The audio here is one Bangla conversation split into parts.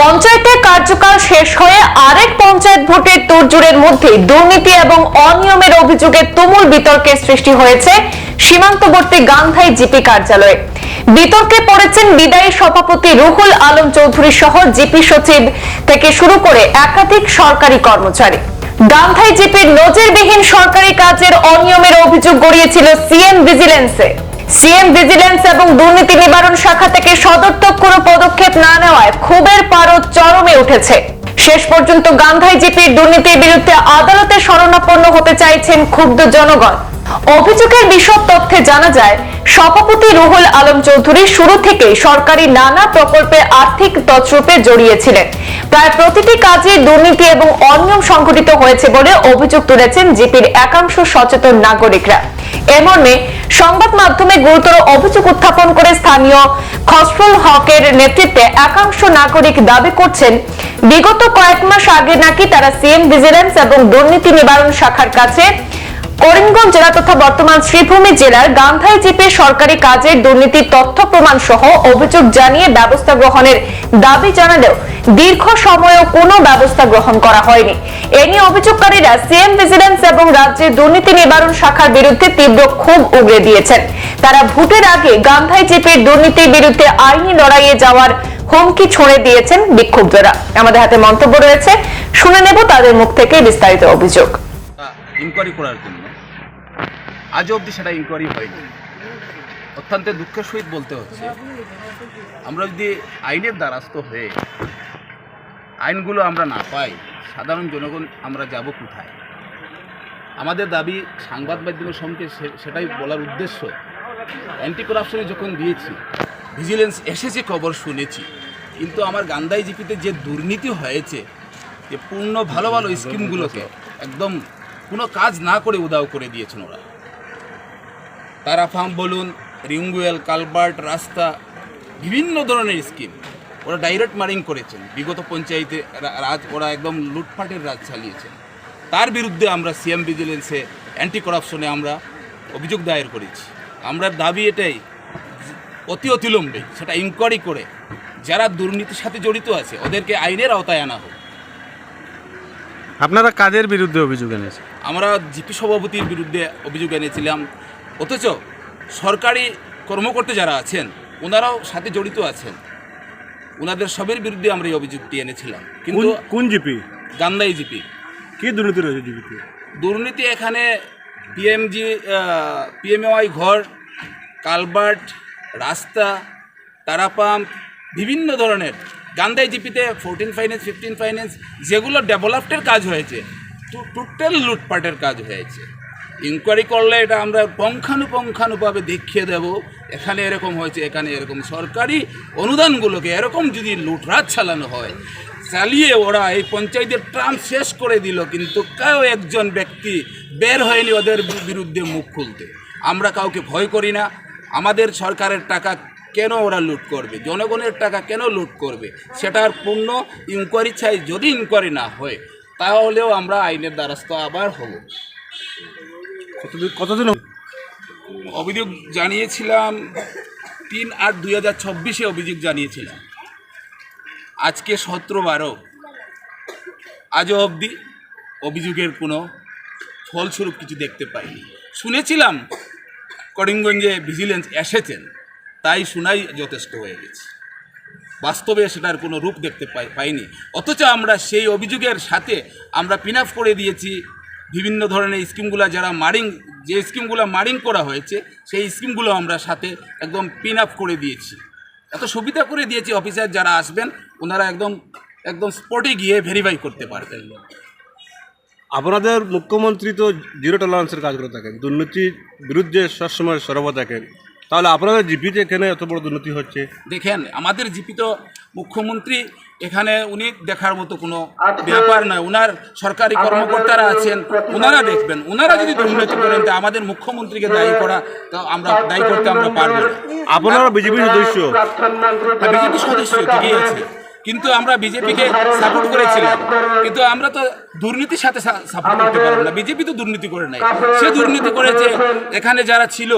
পঞ্চায়েতের কার্যকাল শেষ হয়ে আরেক পঞ্চায়েত ভোটের তোড়জোড়ের মধ্যে দুর্নীতি এবং অনিয়মের অভিযোগে তুমুল বিতর্কের সৃষ্টি হয়েছে সীমান্তবর্তী গান্ধাই জিপি কার্যালয়ে। বিতর্কে পড়েছেন বিদায়ী সভাপতি রুহুল আলম চৌধুরী সহ জিপি সচিব থেকে শুরু করে একাধিক সরকারি কর্মচারী। গান্ধাই জিপির নজিরবিহীন সরকারি কাজের অনিয়মের অভিযোগ গড়িয়েছিল সিএম ভিজিলেন্সে। সিএম ভিজিলেন্স এবং দুর্নীতি নিবারণ শাখা থেকে সদর্থক কোনো পদক্ষেপ না নেওয়ায় ক্ষোভের পারদ চরমে উঠেছে। শেষ পর্যন্ত গান্ধাই জিপির দুর্নীতির বিরুদ্ধে আদালতে শরণাপন্ন হতে চাইছেন ক্ষুব্ধ জনগণ। অভিযোগের বিশদ তথ্যে জানা যায়, সভাপতি রুহুল আলম চৌধুরী শুরু থেকেই সরকারি নানা প্রকল্পে আর্থিক তছরূপে জড়িয়েছিলেন। প্রায় প্রতিটি কাজে দুর্নীতি এবং অনিয়ম সংঘটিত হয়েছে বলে অভিযোগ তুলেছেন জিপির একাংশ সচেতন নাগরিকরা। এ মর্মে সংবাদ মাধ্যমে গুরুতর অভিযোগ উত্থাপন করে স্থানীয় খসরুল হকের নেতৃত্বে একাংশ নাগরিক দাবি করছেন, বিগত কয়েক মাস আগে নাকি তারা সিএম ভিজিলেন্স এবং দুর্নীতি নিবারণ শাখার কাছে করিমগঞ্জ জেলা তথা বর্তমান শ্রীভূমি জেলার গান্ধাই জিপে সরকারি কাজের দুর্নীতির তথ্য প্রমাণ সহ অভিযোগ জানিয়ে ব্যবস্থা গ্রহণের দাবি জানালেও দীর্ঘ সময়েও কোনো ব্যবস্থা গ্রহণ করা হয়নি। এ নিয়ে অভিযোগকারীরা সিএম ভিজিলেন্স এবং রাজ্যের দুর্নীতি নিবারণ শাখার বিরুদ্ধে তীব্র ক্ষোভ উগড়ে দিয়েছেন। তারা ভোটের আগে গান্ধাই জিপির দুর্নীতির বিরুদ্ধে আইনি লড়াইয়ে যাওয়ার হুমকি ছড়ে দিয়েছেন বিক্ষুব্ধরা। আমাদের হাতে মন্তব্য রয়েছে। শুনে নেব তাদের মুখ থেকে বিস্তারিত অভিযোগ। ইনকোয়ারি করার জন্য। আজও অবধি সেটা ইনকোয়ারি হয়নি। অত্যন্ত দুঃখের সহিত বলতে হচ্ছে, আমরা যদি আইনের দ্বারস্থ হয়ে আইনগুলো আমরা না পাই, সাধারণ জনগণ আমরা যাব কোথায়? আমাদের দাবি সংবাদ মাধ্যমের সঙ্গে সেটাই বলার উদ্দেশ্য। অ্যান্টি করাপশনে যখন দিয়েছি ভিজিলেন্স এসেছে খবর শুনেছি, কিন্তু আমার গান্দাই জিপিতে যে দুর্নীতি হয়েছে, যে পূর্ণ ভালো ভালো স্কিমগুলোকে একদম কোনো কাজ না করে উদাও করে দিয়েছেন ওরা। তারা ফার্ম বলুন রিঙ্গুয়েল কালবার্ট রাস্তা বিভিন্ন ধরনের স্কিম। ওরা ডাইরেক্ট মারিং করেছেন। বিগত পঞ্চায়েতে রাজ ওরা একদম লুটপাটের রাজ চালিয়েছেন। তার বিরুদ্ধে আমরা সিএম ভিজিলেন্সে অ্যান্টি করাপশনে আমরা অভিযোগ দায়ের করেছি। আমরা দাবি এটাই অতি অতিলম্বে সেটা ইনকোয়ারি করে যারা দুর্নীতির সাথে জড়িত আছে ওদেরকে আইনের আওতায় আনা হোক। আপনারা কাদের বিরুদ্ধে অভিযোগ এনেছেন? আমরা জিপি সভাপতির বিরুদ্ধে অভিযোগ এনেছিলাম। অথচ সরকারি কর্মকর্তা যারা আছেন ওনারাও সাথে জড়িত আছেন। ওনাদের সবের বিরুদ্ধে আমরা এই অভিযোগটি এনেছিলাম। কিন্তু কোন জিপি? গান্দাই জিপি। কি দুর্নীতি রয়েছে জিপিতে? দুর্নীতি এখানে পিএমজি পিএমওয়াই ঘর কালবার্ট রাস্তা তারা পাম্প বিভিন্ন ধরনের গান্ধাই জিপিতে ফোরটিন ফাইন্যান্স ফিফটিন ফাইন্যান্স যেগুলো ডেভেলপডের কাজ হয়েছে টোটাল লুটপাটের কাজ হয়েছে। ইনকোয়ারি করলে এটা আমরা পঙ্খানুপঙ্খানুভাবে দেখিয়ে দেব, এখানে এরকম হয়েছে, এখানে এরকম। সরকারি অনুদানগুলোকে এরকম যদি লুটরাজ চালানো হয়, চালিয়ে ওরা এই পঞ্চায়েতের ট্রাম শেষ করে দিল, কিন্তু কেউ একজন ব্যক্তি বের হয়নি ওদের বিরুদ্ধে মুখ খুলতে। আমরা কাউকে ভয় করি না। আমাদের সরকারের টাকা কেন ওরা লুট করবে? জনগণের টাকা কেন লুট করবে? সেটার পূর্ণ ইনকোয়ারি চাই। যদি ইনকোয়ারি না হয়, তাহলেও আমরা আইনের দ্বারস্থ আবার হব। কতদিন অভিযোগ জানিয়েছিলাম তিন আট দুই হাজার চব্বিশে অভিযোগ জানিয়েছিলাম। আজকে সতেরো বারো। আজও অবধি অভিযোগের কোনো ফলস্বরূপ কিছু দেখতে পাইনি। শুনেছিলাম করিমগঞ্জে ভিজিলেন্স এসেছেন, তাই শোনাই যথেষ্ট হয়ে গেছে। বাস্তবে সেটার কোনো রূপ দেখতে পাই পাইনি। অথচ আমরা সেই অভিযোগের সাথে আমরা পিন আপ করে দিয়েছি বিভিন্ন ধরনের স্কিমগুলো যারা মারিং যে স্কিমগুলো মারিং করা হয়েছে, সেই স্কিমগুলো আমরা সাথে একদম পিন আপ করে দিয়েছি। এত সুবিধা করে দিয়েছি অফিসার যারা আসবেন, ওনারা একদম একদম স্পটে গিয়ে ভেরিফাই করতে পারবেন। আপনাদের মুখ্যমন্ত্রী তো জিরো টলারেন্সের কাজ করে থাকেন, দুর্নীতির বিরুদ্ধে সবসময় সর্বদা থাকেন। তাহলে আপনাদের জিপিতে এখানে এত বড় দুর্নীতি হচ্ছে? দেখেন আমাদের জিপি তো মুখ্যমন্ত্রী এখানে উনি দেখার মতো কোনো ব্যাপার নয়। উনার সরকারি কর্মকর্তারা আছেন ওনারা দেখবেন। ওনারা যদি দুর্নীতি করেন তা আমাদের মুখ্যমন্ত্রীকে দায়ী করা তো আমরা দায়ী করতে আমরা পারব না। আপনারা বিজেপির সদস্য? বিজেপি সদস্য ঠিকই আছে। কিন্তু আমরা বিজেপিকে সাপোর্ট করেছিলাম। কিন্তু আমরা তো দুর্নীতির সাথে সাপোর্ট করতে পারব না। বিজেপি তো দুর্নীতি করে নাই। সে দুর্নীতি করেছে এখানে যারা ছিল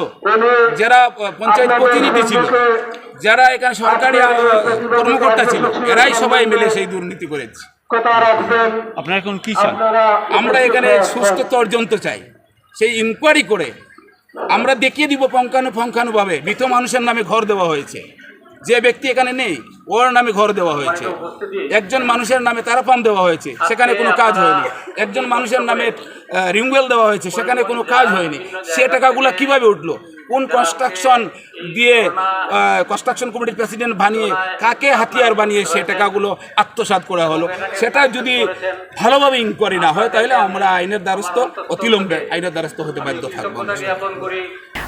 যারা পঞ্চায়েত প্রতিনিধি ছিল যারা এখানে সরকারি কর্মকর্তা ছিল এরাই সবাই মিলে সেই দুর্নীতি করেছে। আপনারা এখন কি চান? আমরা এখানে সুস্থ তর্জন্ত চাই। সেই ইনকোয়ারি করে আমরা দেখিয়ে দিব পঙ্কানু পঙ্কানুভাবে মৃত মানুষের নামে ঘর দেওয়া হয়েছে। যে ব্যক্তি এখানে নেই, ওর নামে ঘর দেওয়া হয়েছে। একজন মানুষের নামে তারাপাম দেওয়া হয়েছে, সেখানে কোনো কাজ হয়নি। একজন মানুষের নামে রিংওয়েল দেওয়া হয়েছে, সেখানে কোনো কাজ হয়নি। সে টাকাগুলো কীভাবে উঠল? কোন কনস্ট্রাকশন দিয়ে কনস্ট্রাকশন কমিটির প্রেসিডেন্ট বানিয়ে, কাকে হাতিয়ার বানিয়ে সে টাকাগুলো আত্মসাৎ করা হলো? সেটা যদি ভালোভাবে ইনকোয়ারি না হয়, তাহলে আমরা আইনের দ্বারস্থ, অতিলম্বে আইনের দ্বারস্থ হতে বাধ্য থাকব।